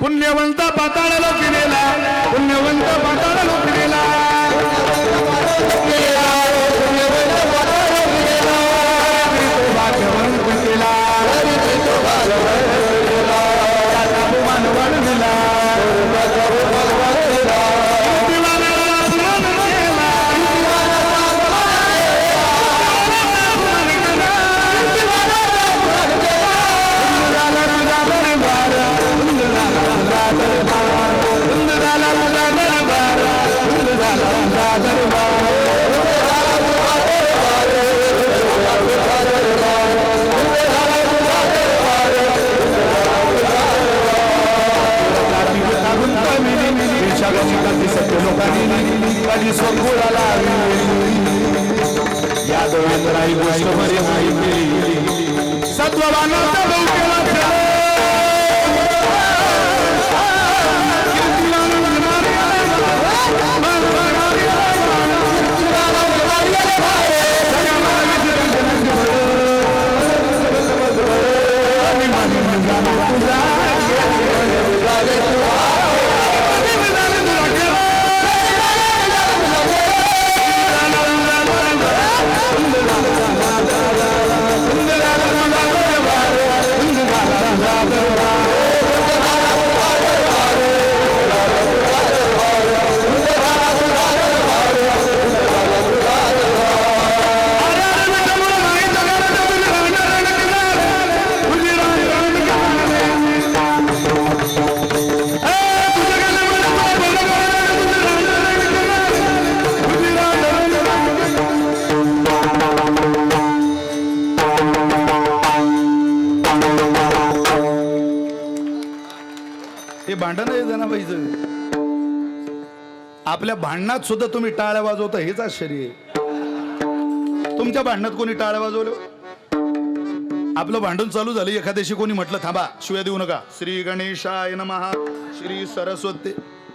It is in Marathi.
पुण्यवंत पाताळाला गेलेला पुण्यवंत पाताळ स्वकुळाला या दोघांतराही गोष्ट बरी माहिती हे भांडण आहे जनाबाईचं. आपल्या भांडणात सुद्धा तुम्ही टाळ्या वाजवता हेच आश्चर्य आहे. तुमच्या भांडणात कोणी टाळ्या वाजवलं? आपलं भांडण चालू झालं एखाद्याशी कोणी म्हटलं थांबा शिव्या देऊ नका. श्री गणेशाय नमहा श्री सरस्वती.